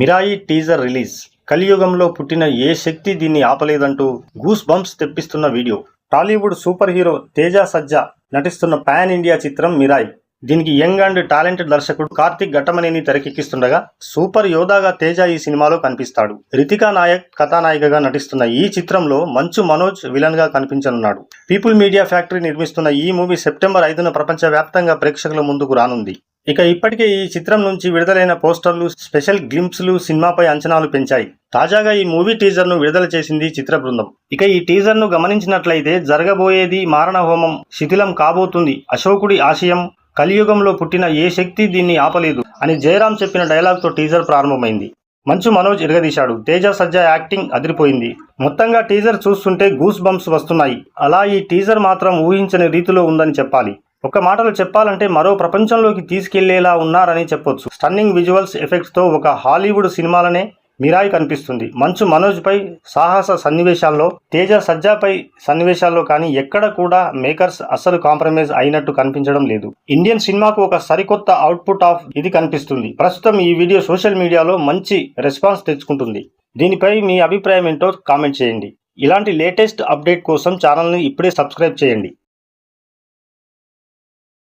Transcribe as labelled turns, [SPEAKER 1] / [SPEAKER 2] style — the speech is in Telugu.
[SPEAKER 1] Mirai teaser release. కలియుగంలో పుట్టిన ఏ శక్తి దీన్ని ఆపలేదంటూ గూస్ బంప్స్ తెప్పిస్తున్న video. Tollywood super hero Teja Sajja నటిస్తున్న పాన్ ఇండియా చిత్రం మిరాయి. దీనికి యంగ్ అండ్ టాలెంటెడ్ దర్శకుడు కార్తిక్ ఘట్టమనేని తెరకెక్కిస్తుండగా సూపర్ యోధాగా తేజ ఈ సినిమాలో కనిపిస్తాడు. రితికా నాయక్ కథానాయికగా నటిస్తున్న ఈ చిత్రంలో మంచు మనోజ్ విలన్గా కనిపించనున్నాడు. పీపుల్ మీడియా ఫ్యాక్టరీ నిర్మిస్తున్న ఈ మూవీ సెప్టెంబర్ ఐదున ప్రపంచవ్యాప్తంగా ప్రేక్షకుల ముందుకు రానుంది. ఇక ఇప్పటికే ఈ చిత్రం నుంచి విడుదలైన పోస్టర్లు స్పెషల్ గ్లింప్స్లు సినిమాపై అంచనాలు పెంచాయి. తాజాగా ఈ మూవీ టీజర్ను విడుదల చేసింది చిత్ర బృందం. ఇక ఈ టీజర్ను గమనించినట్లయితే జరగబోయేది మారణ హోమం శిథిలం కాబోతుంది అశోకుడి ఆశయం కలియుగంలో పుట్టిన ఏ శక్తి దీన్ని ఆపలేదు అని జయరాం చెప్పిన డైలాగ్తో టీజర్ ప్రారంభమైంది. మంచు మనోజ్ ఎరగదీశాడు తేజ సజ్జా యాక్టింగ్ అదిరిపోయింది. మొత్తంగా టీజర్ చూస్తుంటే గూస్ బంప్స్ వస్తున్నాయి. అలా ఈ టీజర్ మాత్రం ఊహించని రీతిలో ఉందని చెప్పాలి. ఒక మాటలో చెప్పాలంటే మరో ప్రపంచంలోకి తీసుకెళ్ళేలా ఉన్నారని చెప్పొచ్చు. స్టన్నింగ్ విజువల్స్ ఎఫెక్ట్స్తో ఒక హాలీవుడ్ సినిమాలనే మిరాయి కనిపిస్తుంది. మంచు మనోజ్పై సాహస సన్నివేశాల్లో తేజ సజ్జాపై సన్నివేశాల్లో కానీ ఎక్కడ కూడా మేకర్స్ అస్సలు కాంప్రమైజ్ అయినట్టు కనిపించడం లేదు. ఇండియన్ సినిమాకు ఒక సరికొత్త అవుట్పుట్ ఆఫ్ ఇది కనిపిస్తుంది. ప్రస్తుతం ఈ వీడియో సోషల్ మీడియాలో మంచి రెస్పాన్స్ తెచ్చుకుంటుంది. దీనిపై మీ అభిప్రాయం ఏంటో కామెంట్ చేయండి. ఇలాంటి లేటెస్ట్ అప్డేట్ కోసం ఛానల్ని ఇప్పుడే సబ్స్క్రైబ్ చేయండి.